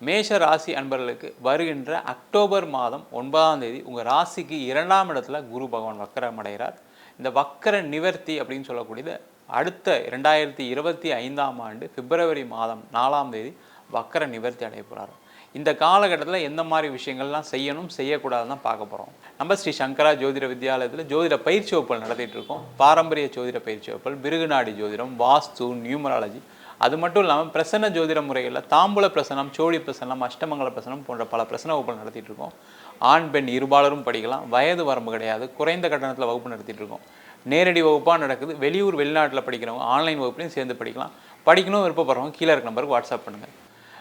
மேஷ ராசி அன்பர்களுக்கு வருகின்ற அக்டோபர் மாதம் ஒன்பதாம் தேதி உங்கள் ராசிக்கு இரண்டாம் இடத்துல குரு பகவான் வக்கரம் அடைகிறார். இந்த வக்கர நிவர்த்தி அப்படின்னு சொல்லக்கூடியது அடுத்த இரண்டாயிரத்தி இருபத்தி ஐந்தாம் ஆண்டு பிப்ரவரி மாதம் நாலாம் தேதி வக்கர நிவர்த்தி அடைய போகிறார் இந்த காலகட்டத்தில் எந்த மாதிரி விஷயங்கள்லாம் செய்யணும் செய்யக்கூடாதுன்னு தான் பார்க்க போகிறோம் நம்ம ஸ்ரீ சங்கரா ஜோதிட வித்யாலயத்தில் ஜோதிட பயிற்சி வகுப்புகள் நடத்திட்டு இருக்கோம். பாரம்பரிய ஜோதிட பயிற்சி வகுப்புகள் பிருகுநாடி ஜோதிடம் வாஸ்து நியூமராலஜி அது மட்டும் இல்லாமல் பிரசன்ன ஜோதிட முறைகளில் தாம்பூல பிரசனம் சோழி பிரசனம் அஷ்டமங்கல பிரசனம் போன்ற பல பிரசன வகுப்புகள் நடத்திட்டு இருக்கோம். ஆண் பெண் இருபாலரும் படிக்கலாம். வயது வரம்பு கிடையாது. குறைந்த கட்டணத்தில் வகுப்பு நடத்திட்டு இருக்கோம். நேரடி வகுப்பாக நடக்குது. வெளியூர் வெளிநாட்டில் படிக்கிறவங்க ஆன்லைன் வகுப்புலையும் சேர்ந்து படிக்கலாம். படிக்கணும் விருப்பப்படுறவங்க கீழே இருக்க நம்பருக்கு வாட்ஸ்அப் பண்ணுங்கள்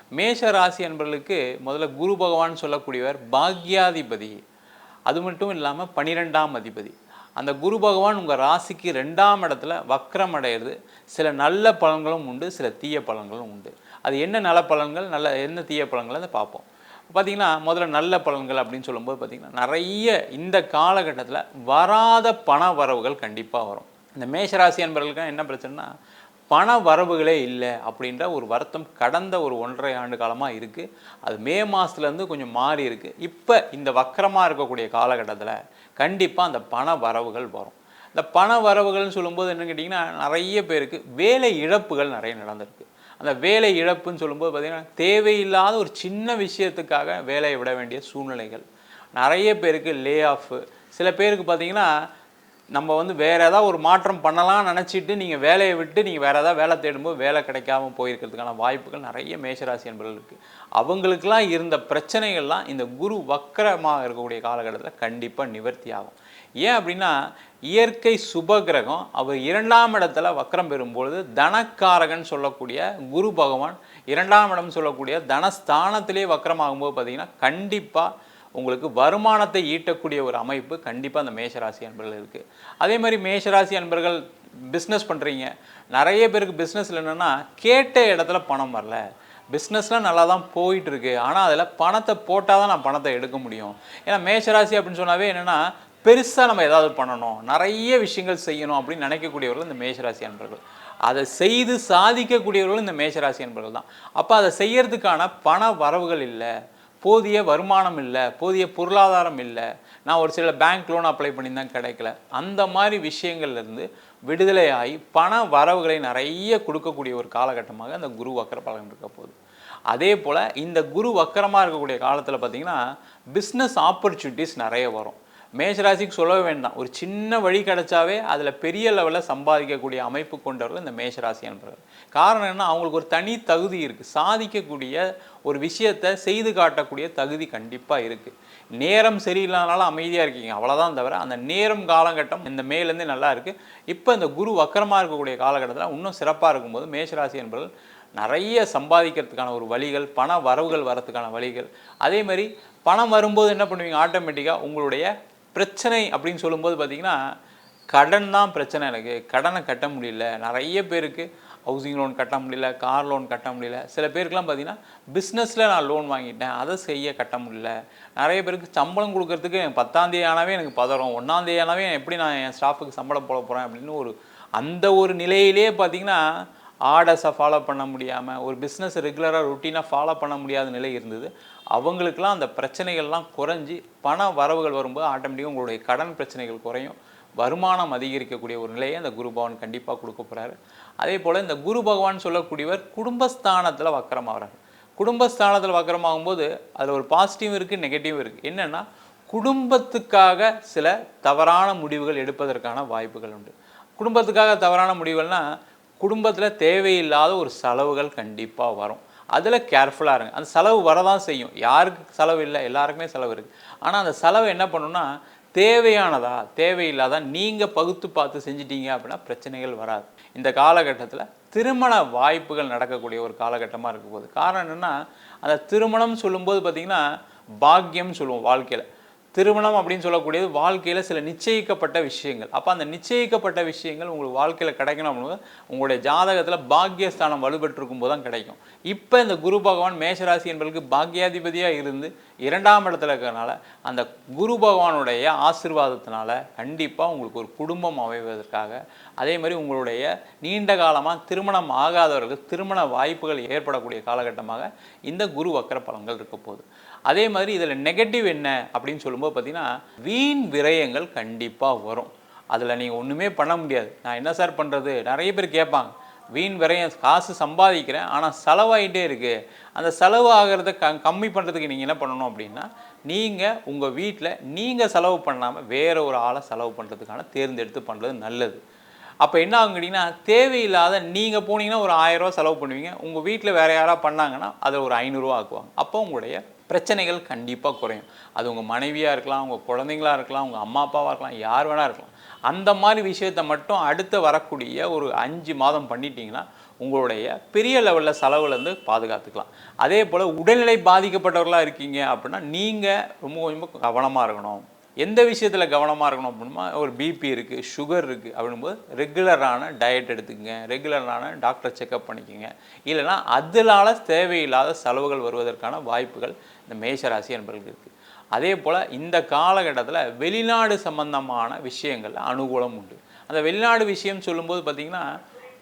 மேஷ ராசி என்பவர்களுக்கு முதல்ல குரு பகவான் சொல்லக்கூடியவர் பாக்யாதிபதி. அது மட்டும் இல்லாமல் பனிரெண்டாம் அதிபதி. அந்த குரு பகவான் உங்கள் ராசிக்கு ரெண்டாம் இடத்துல வக்ரம் அடையிறது. சில நல்ல பலன்களும் உண்டு சில தீய பலன்களும் உண்டு. அது என்ன நல்ல பலன்கள் நல்ல என்ன தீய பலன்கள் அதை பார்ப்போம். பார்த்தீங்கன்னா முதல்ல நல்ல பலன்கள் அப்படின்னு சொல்லும்போது பார்த்திங்கன்னா நிறைய இந்த காலகட்டத்தில் வராத பண வரவுகள் கண்டிப்பாக வரும். இந்த மேஷராசி அன்பர்களுக்கு என்ன பிரச்சனைனா பண வரவுகளே இல்லை அப்படின்ற ஒரு வருத்தம் கடந்த ஒரு ஒன்றரை ஆண்டு காலமாக இருக்குது அது மே மாதத்துலேருந்து கொஞ்சம் மாறி இருக்குது இப்போ இந்த வக்கரமாக இருக்கக்கூடிய காலகட்டத்தில் கண்டிப்பாக அந்த பண வரவுகள் வரும். இந்த பண வரவுகள்னு சொல்லும்போது என்ன கேட்டிங்கன்னா நிறைய பேருக்கு வேலை இழப்புகள் நிறைய நடந்திருக்கு. அந்த வேலை இழப்புன்னு சொல்லும்போது பார்த்திங்கன்னா தேவையில்லாத ஒரு சின்ன விஷயத்துக்காக வேலையை விட வேண்டிய சூழ்நிலைகள். நிறைய பேருக்கு லே ஆஃபு சில பேருக்கு பார்த்தீங்கன்னா நம்ம வந்து வேறு ஏதாவது ஒரு மாற்றம் பண்ணலாம்னு நினச்சிட்டு நீங்கள் வேலையை விட்டு நீங்கள் வேறு ஏதாவது வேலை தேடும்போது வேலை கிடைக்காம போயிருக்கிறதுக்கான வாய்ப்புகள் நிறைய மேஷராசி என்பர்கள் இருக்குது அவங்களுக்கெல்லாம் இருந்த பிரச்சனைகள்லாம் இந்த குரு வக்கரமாக இருக்கக்கூடிய காலகட்டத்தில் கண்டிப்பாக நிவர்த்தி ஆகும். ஏன் அப்படின்னா இயற்கை சுபகிரகம் அவர் இரண்டாம் இடத்துல வக்கரம் பெறும்பொழுது தனக்காரகன் சொல்லக்கூடிய குரு பகவான் இரண்டாம் இடம் சொல்லக்கூடிய தனஸ்தானத்திலே வக்கரமாகும்போது பார்த்திங்கன்னா கண்டிப்பாக உங்களுக்கு வருமானத்தை ஈட்டக்கூடிய ஒரு அமைப்பு கண்டிப்பாக அந்த மேஷராசி அன்பர்கள் இருக்குது அதே மாதிரி மேஷராசி அன்பர்கள் பிஸ்னஸ் பண்ணுறீங்க நிறைய பேருக்கு பிஸ்னஸில் என்னென்னா கேட்ட இடத்துல பணம் வரல. பிஸ்னஸ்லாம் நல்லா தான் போயிட்டுருக்கு. ஆனால் அதில் பணத்தை போட்டால் தான் நான் பணத்தை எடுக்க முடியும். ஏன்னா மேஷராசி அப்படின்னு சொன்னாவே என்னென்னா பெருசாக நம்ம ஏதாவது பண்ணணும். நிறைய விஷயங்கள் செய்யணும் அப்படின்னு நினைக்கக்கூடியவர்கள் இந்த மேஷராசி அன்பர்கள். அதை செய்து சாதிக்கக்கூடியவர்கள் இந்த மேஷராசி அன்பர்கள் தான். அப்போ அதை செய்யறதுக்கான பண வரவுகள் இல்லை. போதிய வருமானம் இல்லை போதிய பொருளாதாரம் இல்லை. நான் ஒரு சில பேங்க் லோன் அப்ளை பண்ணியிருந்தேன் கிடைக்கல. அந்த மாதிரி விஷயங்கள்லேருந்து விடுதலை ஆகி பண வரவுகளை நிறைய கொடுக்கக்கூடிய ஒரு காலகட்டமாக அந்த குரு வக்கர பலன் இருக்க போகுது. அதே போல் இந்த குரு வக்கரமாக இருக்கக்கூடிய காலத்தில் பார்த்திங்கன்னா பிஸ்னஸ் ஆப்பர்ச்சுனிட்டிஸ் நிறைய வரும். மேஷராசிக்கு சொல்ல வேண்டாம். ஒரு சின்ன வழி கிடைச்சாவே அதில் பெரிய லெவலில் சம்பாதிக்கக்கூடிய அமைப்பு கொண்டவர்கள் இந்த மேஷராசி அன்பர்கள். காரணம் என்ன அவங்களுக்கு ஒரு தனி தகுதி இருக்குது சாதிக்கக்கூடிய ஒரு விஷயத்தை செய்து காட்டக்கூடிய தகுதி கண்டிப்பாக இருக்குது நேரம் சரியில்லாதனால அமைதியாக இருக்கீங்க. அவ்வளோதான் தவிர அந்த நேரம் காலகட்டம் இந்த மேலேருந்தே நல்லா இருக்குது இப்போ இந்த குரு வக்கரமாக இருக்கக்கூடிய காலகட்டத்தில் இன்னும் சிறப்பாக இருக்கும்போது மேஷராசி என்பவர்கள் நிறைய சம்பாதிக்கிறதுக்கான ஒரு வழிகள் பண வரவுகள் வரத்துக்கான வழிகள். அதே மாதிரி பணம் வரும்போது என்ன பண்ணுவீங்க? ஆட்டோமேட்டிக்காக உங்களுடைய பிரச்சனை அப்படின்னு சொல்லும்போது பார்த்தீங்கன்னா கடன் தான் பிரச்சனை எனக்கு. கடனை கட்ட முடியல. நிறைய பேருக்கு ஹவுசிங் லோன் கட்ட முடியல கார் லோன் கட்ட முடியல. சில பேருக்குலாம் பார்த்தீங்கன்னா பிஸ்னஸில் நான் லோன் வாங்கிட்டேன். அதை செய்ய கட்ட முடியல. நிறைய பேருக்கு சம்பளம் கொடுக்கறதுக்கு பத்தாந்தேதி ஆனாவே எனக்கு பதறும். ஒன்றாந்தேதி ஆனாவே எப்படி நான் என் ஸ்டாஃபுக்கு சம்பளம் போட போகிறேன் அப்படின்னு ஒரு அந்த ஒரு நிலையிலே பார்த்தீங்கன்னா ஆர்டர்ஸை ஃபாலோ பண்ண முடியாமல் ஒரு பிஸ்னஸ் ரெகுலராக ருட்டீனாக ஃபாலோ பண்ண முடியாத நிலை இருந்தது. அவங்களுக்கெல்லாம் அந்த பிரச்சனைகள்லாம் குறைஞ்சி பண வரவுகள் வரும்போது ஆட்டோமேட்டிக்காக உங்களுடைய கடன் பிரச்சனைகள் குறையும். வருமானம் அதிகரிக்கக்கூடிய ஒரு நிலையை அந்த குரு பகவான் கண்டிப்பாக கொடுக்க போகிறாரு அதே போல் இந்த குரு பகவான் சொல்லக்கூடியவர் குடும்பஸ்தானத்தில் வக்கரமாகிறார். குடும்பஸ்தானத்தில் வக்கரமாகும்போது அதில் ஒரு பாசிட்டிவ் இருக்குது நெகட்டிவ் இருக்குது என்னென்னா குடும்பத்துக்காக சில தவறான முடிவுகள் எடுப்பதற்கான வாய்ப்புகள் உண்டு. குடும்பத்துக்காக தவறான முடிவுகள்னால் குடும்பத்தில் தேவையில்லாத ஒரு செலவுகள் கண்டிப்பாக வரும். அதில் கேர்ஃபுல்லாக இருங்க. அந்த செலவு வரதான் செய்யும். யாருக்கு செலவு இல்லை எல்லாருக்குமே செலவு இருக்குது ஆனால் அந்த செலவு என்ன பண்ணுன்னா தேவையானதா தேவையில்லாதா நீங்கள் பகுத்து பார்த்து செஞ்சிட்டீங்க அப்படின்னா பிரச்சனைகள் வராது. இந்த காலகட்டத்தில் திருமண வாய்ப்புகள் நடக்கக்கூடிய ஒரு காலகட்டமாக இருக்க போகுது. காரணம் என்னென்னா அந்த திருமணம் சொல்லும்போது பார்த்திங்கன்னா பாக்கியம்னு சொல்லுவோம் வாழ்க்கையில். திருமணம் அப்படின்னு சொல்லக்கூடியது வாழ்க்கையில் சில நிச்சயிக்கப்பட்ட விஷயங்கள். அப்போ அந்த நிச்சயிக்கப்பட்ட விஷயங்கள் உங்களுக்கு வாழ்க்கையில் கிடைக்கணும் அப்படின்னா உங்களுடைய ஜாதகத்தில் பாக்கியஸ்தானம் வலுப்பெற்றிருக்கும் போது தான் கிடைக்கும். இப்போ இந்த குரு பகவான் மேஷராசி என்பதற்கு பாக்கியாதிபதியாக இருந்து இரண்டாம் இடத்துல இருக்கிறனால அந்த குரு பகவானுடைய ஆசிர்வாதத்தினால கண்டிப்பாக உங்களுக்கு ஒரு குடும்பம் அமைவதற்காக அதே மாதிரி உங்களுடைய நீண்ட காலமாக திருமணம் ஆகாதவர்களுக்கு திருமண வாய்ப்புகள் ஏற்படக்கூடிய காலகட்டமாக இந்த குரு வக்கர பலன்கள் இருக்க போகுது. அதே மாதிரி இதில் நெகட்டிவ் என்ன அப்படின்னு சொல்லும்போது பார்த்தீங்கன்னா வீண் விரயங்கள் கண்டிப்பாக வரும். அதில் நீங்கள் ஒன்றுமே பண்ண முடியாது. நான் என்ன சார் பண்ணுறது நிறைய பேர் கேட்பாங்க. வீண் விரயம் காசு சம்பாதிக்கிறேன் ஆனால் செலவாகிட்டே இருக்குது அந்த செலவு ஆகிறத க கம்மி பண்ணுறதுக்கு நீங்கள் என்ன பண்ணணும் அப்படின்னா நீங்கள் உங்கள் வீட்டில் நீங்கள் செலவு பண்ணாமல் வேற ஒரு ஆளை செலவு பண்ணுறதுக்கான தேர்ந்தெடுத்து பண்ணுறது நல்லது. அப்போ என்ன ஆகும் கேட்டிங்கன்னா தேவையில்லாத நீங்கள் போனீங்கன்னா ஒரு ஆயிரரூவா செலவு பண்ணுவீங்க. உங்கள் வீட்டில் வேறு யாராவது பண்ணாங்கன்னா அதை ஒரு ஐநூறுரூவா ஆக்குவாங்க. அப்போ உங்களுடைய பிரச்சனைகள் கண்டிப்பாக குறையும். அது உங்கள் மனைவியாக இருக்கலாம் உங்கள் குழந்தைங்களா இருக்கலாம் உங்கள் அம்மா அப்பாவாக இருக்கலாம் யார் வேணால் இருக்கலாம். அந்த மாதிரி விஷயத்தை மட்டும் அடுத்து வரக்கூடிய ஒரு அஞ்சு மாதம் பண்ணிட்டீங்கன்னா உங்களுடைய பெரிய லெவலில் செலவுலேருந்து பாதுகாத்துக்கலாம். அதே போல் உடல்நிலை பாதிக்கப்பட்டவர்களாக இருக்கீங்க அப்படின்னா நீங்கள் ரொம்ப கொஞ்சம் கவனமாக இருக்கணும். எந்த விஷயத்தில் கவனமாக இருக்கணும் அப்படின்னா ஒரு பிபி இருக்குது சுகர் இருக்குது அப்படின்போது ரெகுலரான டயட் எடுத்துக்கங்க. ரெகுலரான டாக்டர் செக்கப் பண்ணிக்கோங்க. இல்லைன்னா அதனால தேவையில்லாத செலவுகள் வருவதற்கான வாய்ப்புகள் இந்த மேஷராசி என்பவர்களுக்கு இருக்குது அதே போல் இந்த காலகட்டத்தில் வெளிநாடு சம்பந்தமான விஷயங்கள் அனுகூலம் உண்டு. அந்த வெளிநாடு விஷயம் சொல்லும்போது பார்த்திங்கன்னா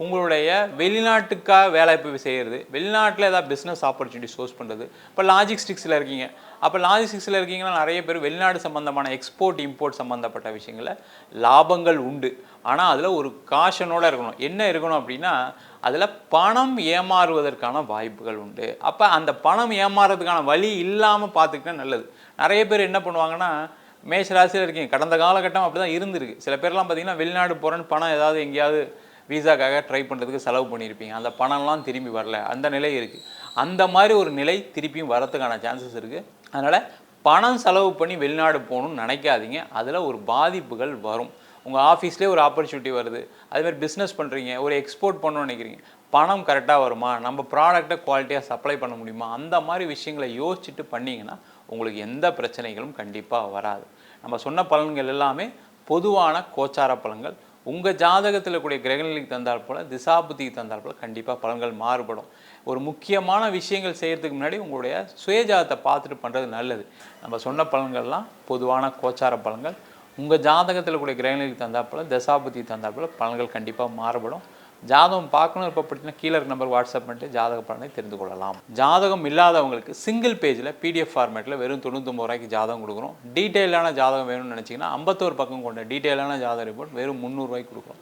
உங்களுடைய வெளிநாட்டுக்காக வேலை வேலைவாய்ப்பு செய்கிறது வெளிநாட்டில் ஏதாவது பிஸ்னஸ் ஆப்பர்ச்சுனிட்டி சோர்ஸ் பண்ணுறது இப்போ லாஜிஸ்டிக்ஸில் இருக்கீங்க. அப்போ லாஜிஸ்டிக்ஸில் இருக்கீங்கன்னா நிறைய பேர் வெளிநாடு சம்மந்தமான எக்ஸ்போர்ட் இம்போர்ட் சம்மந்தப்பட்ட விஷயங்களில் லாபங்கள் உண்டு. ஆனால் அதில் ஒரு காஷனோட இருக்கணும். என்ன இருக்கணும் அப்படின்னா அதில் பணம் ஏமாறுவதற்கான வாய்ப்புகள் உண்டு. அப்போ அந்த பணம் ஏமாறுறதுக்கான வழி இல்லாமல் பார்த்துக்கிட்டா நல்லது. நிறைய பேர் என்ன பண்ணுவாங்கன்னா மேஷராசியில் இருக்கீங்க. கடந்த காலகட்டம் அப்படி தான் இருந்திருக்கு. சில பேர்லாம் பார்த்தீங்கன்னா வெளிநாடு போகிறேன்னு பணம் ஏதாவது எங்கேயாவது வீசாக்காக ட்ரை பண்ணுறதுக்கு செலவு பண்ணியிருப்பீங்க. அந்த பணம்லாம் திரும்பி வரல. அந்த நிலை இருக்குது அந்த மாதிரி ஒரு நிலை திருப்பியும் வரதுக்கான சான்சஸ் இருக்குது அதனால் பணம் செலவு பண்ணி வெளிநாடு போகணும்னு நினைக்காதீங்க. அதில் ஒரு பாதிப்புகள் வரும். உங்கள் ஆஃபீஸ்லேயே ஒரு ஆப்பர்ச்சுனிட்டி வருது. அதுமாதிரி பிஸ்னஸ் பண்ணுறீங்க ஒரு எக்ஸ்போர்ட் பண்ணணும்னு நினைக்கிறீங்க. பணம் கரெக்டாக வருமா? நம்ம ப்ராடக்ட்டை குவாலிட்டியாக சப்ளை பண்ண முடியுமா? அந்த மாதிரி விஷயங்களை யோசிச்சுட்டு பண்ணிங்கன்னா உங்களுக்கு எந்த பிரச்சனைகளும் கண்டிப்பாக வராது. நம்ம சொன்ன பலன்கள் எல்லாமே பொதுவான கோச்சார பலன்கள். உங்கள் ஜாதகத்தில் கூடிய கிரகநிலைக்கு தந்தால் போல் திசாபுத்திக்கு தந்தால் போல் கண்டிப்பாக பலன்கள் மாறுபடும். ஒரு முக்கியமான விஷயங்கள் செய்கிறதுக்கு முன்னாடி உங்களுடைய சுயஜாதத்தை பார்த்துட்டு பண்ணுறது நல்லது. நம்ம சொன்ன பலன்கள்லாம் பொதுவான கோச்சார பலன்கள். உங்கள் ஜாதகத்தில் கூடிய கிரகநிலைக்கு தந்தால் போல் தசாபுத்திக்கு தந்தால் போல் பலன்கள் கண்டிப்பாக மாறுபடும். ஜாதகம் பார்க்கணும் இருப்பப்பட்டுனா கீழே இருக்க நம்பர் வாட்ஸ்அப் பண்ணிட்டு ஜாதக பலனை தெரிந்து கொள்ளலாம். ஜாதகம் இல்லாதவங்களுக்கு சிங்கிள் பேஜில் பிடிஎஃப் ஃபார்மேட்டில் வெறும் தொண்ணூத்தொம்பது ரூபாய்க்கு ஜாதகம் கொடுக்குறோம் டீட்டெயிலான ஜாதகம் வேணும்னு நினச்சிங்கன்னா ஐம்பத்தோரு பக்கம் கொண்ட டீட்டெயிலான ஜாதக ரிப்போர்ட் வெறும் முந்நூறுரூவாய்க்கு கொடுக்குறோம்